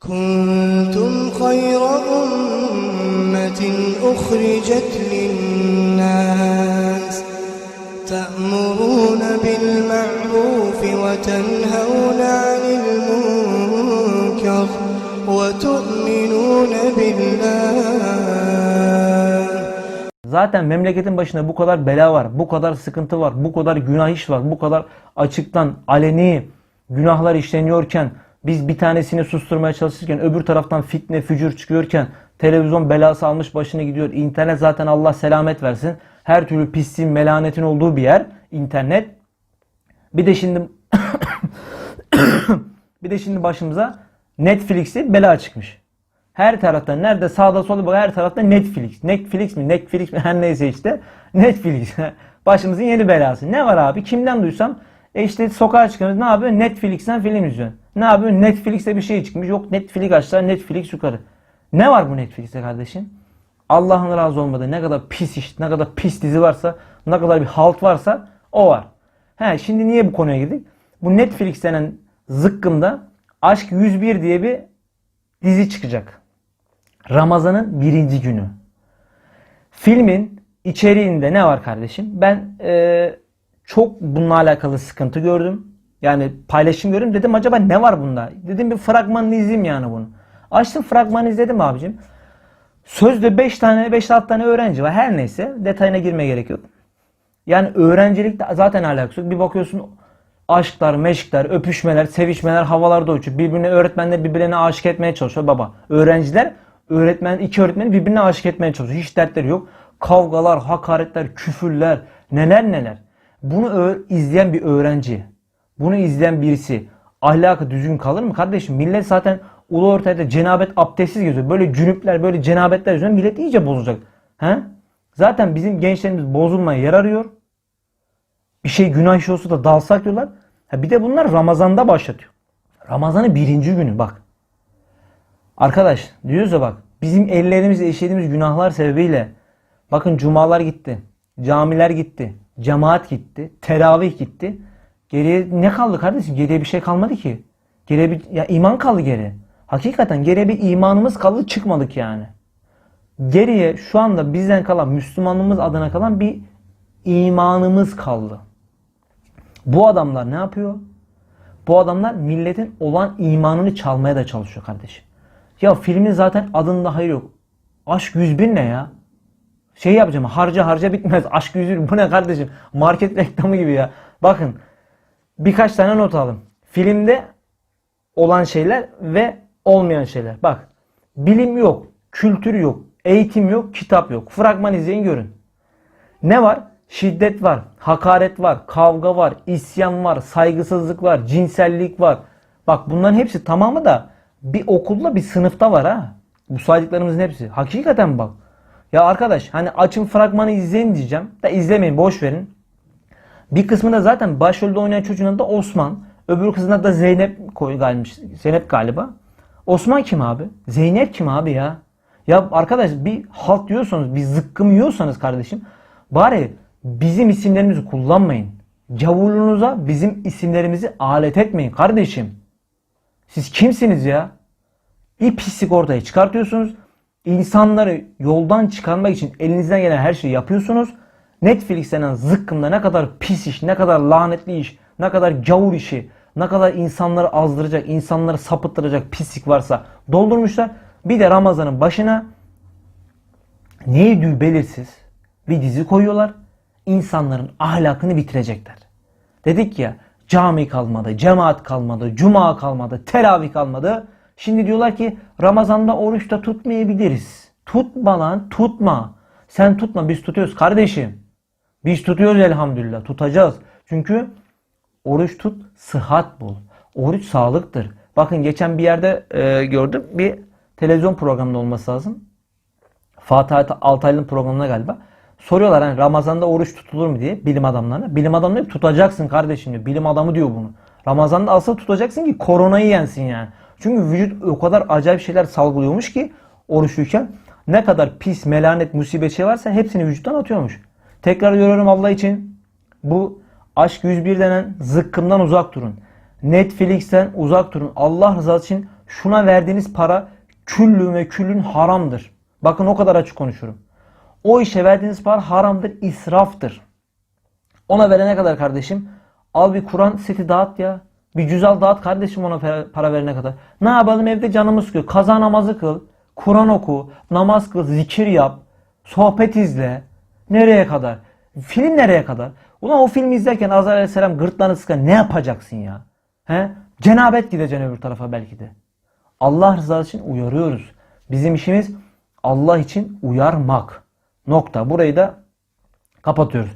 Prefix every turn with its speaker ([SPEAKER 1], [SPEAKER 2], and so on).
[SPEAKER 1] كنتم خير أمة أخرجت للناس تأمرون بالمعروف وتنهون عن المنكر وتؤمنون بالله
[SPEAKER 2] Zaten memleketin başında bu kadar bela var, bu kadar sıkıntı var, bu kadar günah iş var, bu kadar açıktan aleni günahlar işleniyorken biz bir tanesini susturmaya çalışırken öbür taraftan fitne, fücur çıkıyorken televizyon belası almış başını gidiyor. İnternet zaten Allah selamet versin. Her türlü pisliğin, melanetin olduğu bir yer internet. Bir de şimdi bir de şimdi başımıza Netflix'te bela çıkmış. Her taraftan nerede sağda solda bak her tarafta Netflix. Netflix mi Netflix mi her neyse işte Netflix. Başımızın yeni belası. Ne var abi? Kimden duysam e işte sokağa çıkıyoruz. Ne yapıyor? Netflix'ten film izliyor. Ne yapıyor? Netflix'te bir şey çıkmış. Yok Netflix aşağı Netflix yukarı. Ne var bu Netflix'te kardeşim? Allah'ın razı olmadığı ne kadar pis iş, ne kadar pis dizi varsa, ne kadar bir halt varsa o var. He şimdi niye bu konuya girdik? Bu Netflix denen zıkkımda Aşk 101 diye bir dizi çıkacak. Ramazan'ın birinci günü. Filmin içeriğinde ne var kardeşim? Ben e, çok bununla alakalı sıkıntı gördüm. Yani paylaşım gördüm. Dedim acaba ne var bunda? Dedim bir fragmanını izleyeyim yani bunu. Açtım fragmanı izledim abicim. Sözde 5 tane 5-6 tane öğrenci var. Her neyse detayına girmeye gerek yok. Yani öğrencilik zaten alakası yok. Bir bakıyorsun aşklar, meşkler, öpüşmeler, sevişmeler havalarda uçuyor. Birbirine öğretmenler birbirine aşık etmeye çalışıyor baba. Öğrenciler öğretmen iki öğretmeni birbirine aşık etmeye çalışıyor. Hiç dertleri yok. Kavgalar, hakaretler, küfürler, neler neler. Bunu izleyen bir öğrenci, bunu izleyen birisi ahlakı düzgün kalır mı kardeşim? Millet zaten ulu ortaya cenabet abdestsiz geziyor. Böyle cünüpler, böyle cenabetler yüzünden millet iyice bozacak. He? Zaten bizim gençlerimiz bozulmaya yer arıyor bir şey günah işi olsa da dalsak diyorlar. Ha bir de bunlar Ramazan'da başlatıyor. Ramazan'ın birinci günü bak. Arkadaş diyoruz ya bak bizim ellerimizle işlediğimiz günahlar sebebiyle bakın cumalar gitti. Camiler gitti. Cemaat gitti. Teravih gitti. Geriye ne kaldı kardeşim? Geriye bir şey kalmadı ki. Geriye bir ya iman kaldı geriye. Hakikaten geriye bir imanımız kaldı çıkmadık yani. Geriye şu anda bizden kalan Müslümanlığımız adına kalan bir imanımız kaldı. Bu adamlar ne yapıyor? Bu adamlar milletin olan imanını çalmaya da çalışıyor kardeşim. Ya filmin zaten adında hayır yok. Aşk 101 ne ya? Şey yapacağım harca harca bitmez. Aşk 101 bu ne kardeşim? Market reklamı gibi ya. Bakın birkaç tane not alın. Filmde olan şeyler ve olmayan şeyler. Bak bilim yok, kültür yok, eğitim yok, kitap yok. Fragman izleyin görün. Ne var? Şiddet var, hakaret var, kavga var, isyan var, saygısızlık var, cinsellik var. Bak bunların hepsi tamamı da bir okulda bir sınıfta var ha. Bu saydıklarımızın hepsi. Hakikaten bak. Ya arkadaş hani açın fragmanı izleyin diyeceğim. Da izlemeyin boş verin. Bir kısmında zaten başrolde oynayan çocuğun adı da Osman. Öbür kızın adı da Zeynep koy galiba. Zeynep galiba. Osman kim abi? Zeynep kim abi ya? Ya arkadaş bir halt diyorsanız, bir zıkkım yiyorsanız kardeşim bari bizim isimlerimizi kullanmayın. Cavulunuza bizim isimlerimizi alet etmeyin kardeşim. Siz kimsiniz ya? Bir pislik ortaya çıkartıyorsunuz. İnsanları yoldan çıkarmak için elinizden gelen her şeyi yapıyorsunuz. Netflix denen zıkkımda ne kadar pis iş, ne kadar lanetli iş, ne kadar gavur işi, ne kadar insanları azdıracak, insanları sapıttıracak pislik varsa doldurmuşlar. Bir de Ramazan'ın başına neydi belirsiz bir dizi koyuyorlar. İnsanların ahlakını bitirecekler. Dedik ya cami kalmadı, cemaat kalmadı, cuma kalmadı, teravih kalmadı. Şimdi diyorlar ki Ramazan'da oruç da tutmayabiliriz. Tutma lan tutma. Sen tutma biz tutuyoruz kardeşim. Biz tutuyoruz elhamdülillah tutacağız. Çünkü oruç tut sıhhat bul. Oruç sağlıktır. Bakın geçen bir yerde e, gördüm bir televizyon programında olması lazım. Fatih Altaylı'nın programına galiba. Soruyorlar hani Ramazan'da oruç tutulur mu diye bilim adamlarına. Bilim adamı diyor tutacaksın kardeşim diyor. Bilim adamı diyor bunu. Ramazan'da asıl tutacaksın ki koronayı yensin yani. Çünkü vücut o kadar acayip şeyler salgılıyormuş ki oruçluyken ne kadar pis, melanet, musibet şey varsa hepsini vücuttan atıyormuş. Tekrar görüyorum Allah için bu Aşk 101 denen zıkkımdan uzak durun. Netflix'ten uzak durun. Allah rızası için Şuna verdiğiniz para küllü ve küllün haramdır. Bakın o kadar açık konuşuyorum. O işe verdiğiniz para haramdır, israftır. Ona verene kadar kardeşim al bir Kur'an seti dağıt ya. Bir cüzal dağıt kardeşim ona para verene kadar. Ne yapalım evde canımız sıkıyor. Kaza namazı kıl. Kur'an oku. Namaz kıl. Zikir yap. Sohbet izle. Nereye kadar? Film nereye kadar? Ulan o filmi izlerken Azrail Aleyhisselam gırtlağını sıkan ne yapacaksın ya? He? Cenabet gideceksin öbür tarafa belki de. Allah rızası için uyarıyoruz. Bizim işimiz Allah için uyarmak. Nokta. Burayı da kapatıyoruz.